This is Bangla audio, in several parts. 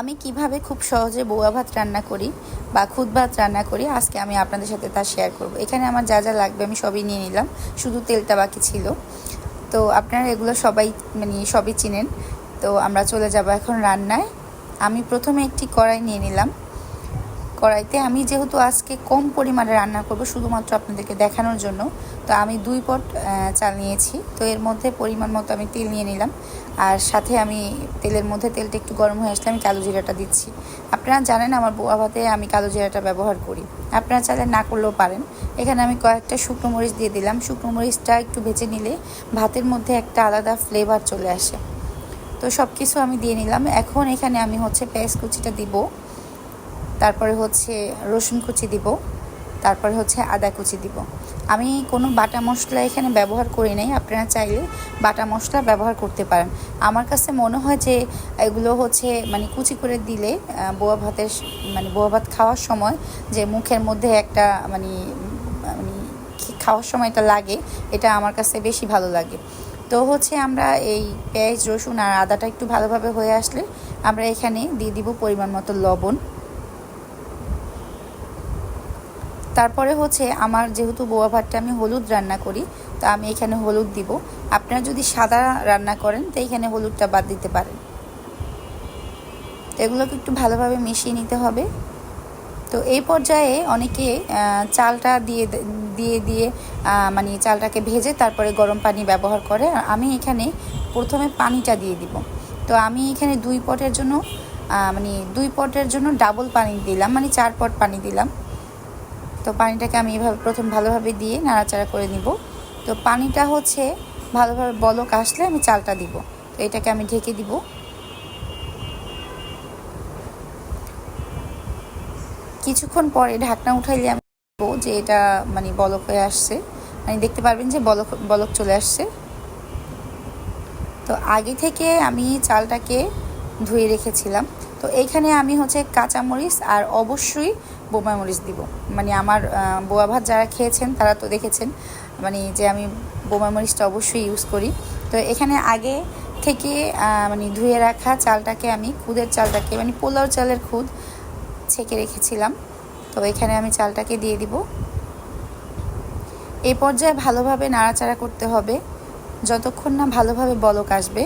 আমি কীভাবে খুব সহজে বোয়া ভাত রান্না করি বা খুদ ভাত রান্না করি, আজকে আমি আপনাদের সাথে তা শেয়ার করব। এখানে আমার যা যা লাগবে আমি সবই নিয়ে নিলাম, শুধু তেলটা বাকি ছিল। তো আপনারা এগুলো সবাই মানে সবই চিনেন। তো আমরা চলে যাব এখন রান্নায়। আমি প্রথমে একটি কড়াই নিয়ে নিলাম। কড়াইতে। আমি যেহেতু আজকে কম পরিমাণে রান্না করব শুধুমাত্র আপনাদেরকে দেখানোর জন্য, তো আমি দুই পট চাল নিয়েছি। তো এর মধ্যে পরিমাণ মতো আমি তেল নিয়ে নিলাম। আর সাথে আমি তেলের মধ্যে তেলটা একটু গরম হয়ে আসলে আমি কালো জিরাটা দিচ্ছি। আপনারা জানেন আমার বোয়া ভাতে আমি কালো জিরাটা ব্যবহার করি। আপনারা চাইলে না করলেও পারেন। এখানে আমি কয়েকটা শুকনো মরিচ দিয়ে দিলাম। শুকনো মরিচটা একটু ভেজে নিলে ভাতের মধ্যে একটা আলাদা ফ্লেভার চলে আসে। তো সব কিছু আমি দিয়ে নিলাম। এখন এখানে আমি হচ্ছে পেঁয়াজ কুচিটা দিব। তারপরে হচ্ছে রসুন কুচি দিব, তারপরে হচ্ছে আদা কুচি দিব। আমি কোনো বাটা মশলা এখানে ব্যবহার করি নাই, আপনারা চাইলে বাটা মশলা ব্যবহার করতে পারেন। আমার কাছে মনে হয় যে এগুলো হচ্ছে মানে কুচি করে দিলে বোয়া ভাতের মানে বোয়া ভাত খাওয়ার সময় যে মুখের মধ্যে একটা মানে মানে খাওয়ার সময় এটা লাগে, এটা আমার কাছে বেশি ভালো লাগে। তো হচ্ছে আমরা এই পেঁয়াজ, রসুন আর আদাটা একটু ভালোভাবে হয়ে আসলে আমরা এখানে দিয়ে দিব পরিমাণ মতো লবণ। তারপরে হচ্ছে আমার যেহেতু বোয়া ভাতটা আমি হলুদ রান্না করি, তো আমি এখানে হলুদ দিব। আপনারা যদি সাদা রান্না করেন, তো এখানে হলুদটা বাদ দিতে পারেন। তো এগুলোকে একটু ভালোভাবে মিশিয়ে নিতে হবে। তো এই পর্যায়ে অনেকে চালটা দিয়ে দিয়ে দিয়ে মানে চালটাকে ভেজে তারপরে গরম পানি ব্যবহার করে। আর আমি এখানে প্রথমে পানিটা দিয়ে দিব। তো আমি এখানে দুই পটের জন্য মানে দুই পটের জন্য ডাবল পানি দিলাম মানে চার পট পানি দিলাম। তো পানিটাকে আমি এভাবে প্রথম ভালোভাবে দিয়ে নাড়াচাড়া করে নিব। তো পানিটা হচ্ছে ভালোভাবে বলক আসলে আমি চালটা দিব। তো এটাকে আমি ঢেকে দিব। কিছুক্ষণ পরে ঢাকনা উঠাইলে আমি যে এটা মানে বলক হয়ে আসছে। মানে দেখতে পারবেন যে বলক বলক চলে আসছে। তো আগে থেকে আমি চালটাকে ধুয়ে রেখেছিলাম। তো এইখানে আমি হচ্ছে কাঁচামরিচ আর অবশ্যই বোমা মরিচ দিব। মানে আমার বোয়া ভাত যারা খেয়েছেন তারা তো দেখেছেন মানে যে আমি বোমা মরিচটা অবশ্যই ইউজ করি। তো এখানে আগে থেকে মানে ধুয়ে রাখা চালটাকে আমি, খুদের চালটাকে মানে পোলাও চালের খুদ ছেঁকে রেখেছিলাম। তো এখানে আমি চালটাকে দিয়ে দিব। এই পর্যায়ে ভালোভাবে নাড়াচাড়া করতে হবে। যতক্ষণ না ভালোভাবে বলক আসবে,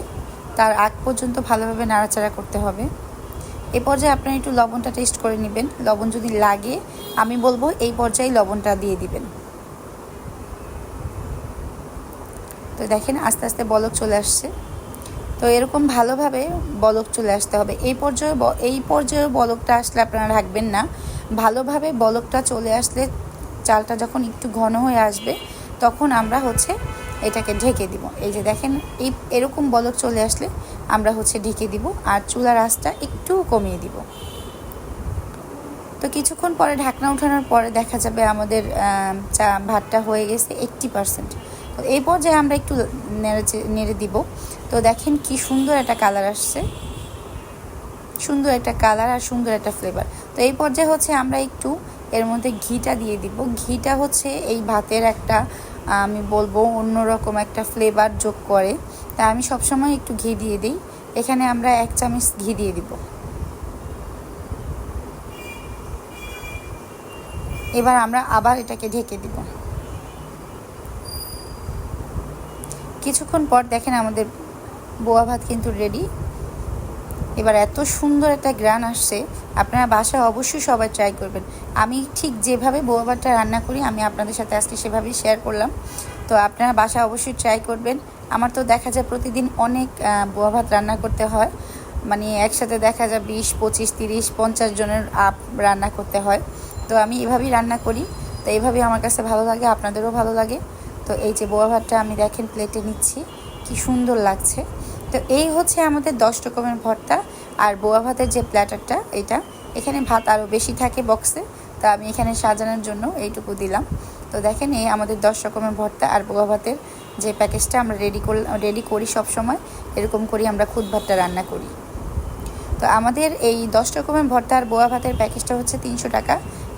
তার আগ পর্যন্ত ভালোভাবে নাড়াচাড়া করতে হবে। এ পর্যায়ে আপনারা একটু লবণটা টেস্ট করে নেবেন। লবণ যদি লাগে, আমি বলব এই পর্যায়ে লবণটা দিয়ে দিবেন। তো দেখেন, আস্তে আস্তে বলক চলে আসছে। তো এরকম ভালোভাবে বলক চলে আসতে হবে। এই পর্যায়ে এই পর্যায়ে বলকটা আসলে আপনারা রাখবেন না। ভালোভাবে বলকটা চলে আসলে চালটা যখন একটু ঘন হয়ে আসবে, তখন আমরা হচ্ছে এটাকে ঢেকে দিব। এই যে দেখেন, এই এরকম বলক চলে আসলে আমরা হচ্ছে ঢেকে দিব আর চুলার আঁচটা একটু কমিয়ে দিব। তো কিছুক্ষণ পরে ঢাকনা ওঠানোর পরে দেখা যাবে আমাদের চা, ভাতটা হয়ে গেছে এইট্টি পারসেন্ট তো এই পর্যায়ে আমরা একটু নেড়ে নেড়ে দিব। তো দেখেন কি সুন্দর একটা কালার আসছে। সুন্দর একটা কালার আর সুন্দর একটা ফ্লেভার তো এই পর্যায়ে হচ্ছে আমরা একটু এর মধ্যে ঘিটা দিয়ে দিব। ঘিটা হচ্ছে এই ভাতের একটা আমি বলব অন্যরকম একটা ফ্লেভার যোগ করে। তা আমি সবসময় একটু ঘি দিয়ে দিই। এখানে আমরা এক চামচ ঘি দিয়ে দিব। এবার আমরা আবার এটাকে ঢেকে দিব। কিছুক্ষণ পর দেখেন আমাদের বোয়া ভাত কিন্তু রেডি এবার এত সুন্দর একটা গ্রান আসছে, আপনারা বাসায় অবশ্যই সবাই ট্রাই করবেন। আমি ঠিক যেভাবে বোয়া ভাতটা রান্না করি, আমি আপনাদের সাথে আজকে সেভাবেই শেয়ার করলাম। তো আপনারা বাসায় অবশ্যই ট্রাই করবেন। আমার তো দেখা যায় প্রতিদিন অনেক বোয়া ভাত রান্না করতে হয়। মানে একসাথে দেখা যায় বিশ, পঁচিশ, তিরিশ, পঞ্চাশ জনের আপ রান্না করতে হয়। তো আমি এভাবেই রান্না করি। তো এইভাবেই আমার কাছে ভালো লাগে, আপনাদেরও ভালো লাগে। তো এই যে বোয়া ভাতটা আমি দেখেন প্লেটে নিচ্ছি, কি সুন্দর লাগছে। তো এই হচ্ছে আমাদের দশ রকমের ভর্তা আর বোয়া ভাতের যে প্ল্যাটারটা এটা, এখানে ভাত আরও বেশি থাকে বক্সে তা আমি এখানে সাজানোর জন্য এইটুকু দিলাম। তো দেখেন, এই আমাদের দশ রকমের ভর্তা আর বোয়া ভাতের যে প্যাকেজটা আমরা রেডি করলাম রেডি করি সব সময়, এরকম করি আমরা খুদ ভাতটা রান্না করি। তো আমাদের এই দশ রকমের ভর্তা আর বোয়া ভাতের প্যাকেজটা হচ্ছে তিনশো টাকা,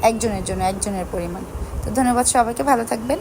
একজনের জন্য, একজনের পরিমাণ। তো ধন্যবাদ সবাইকে, ভালো থাকবেন।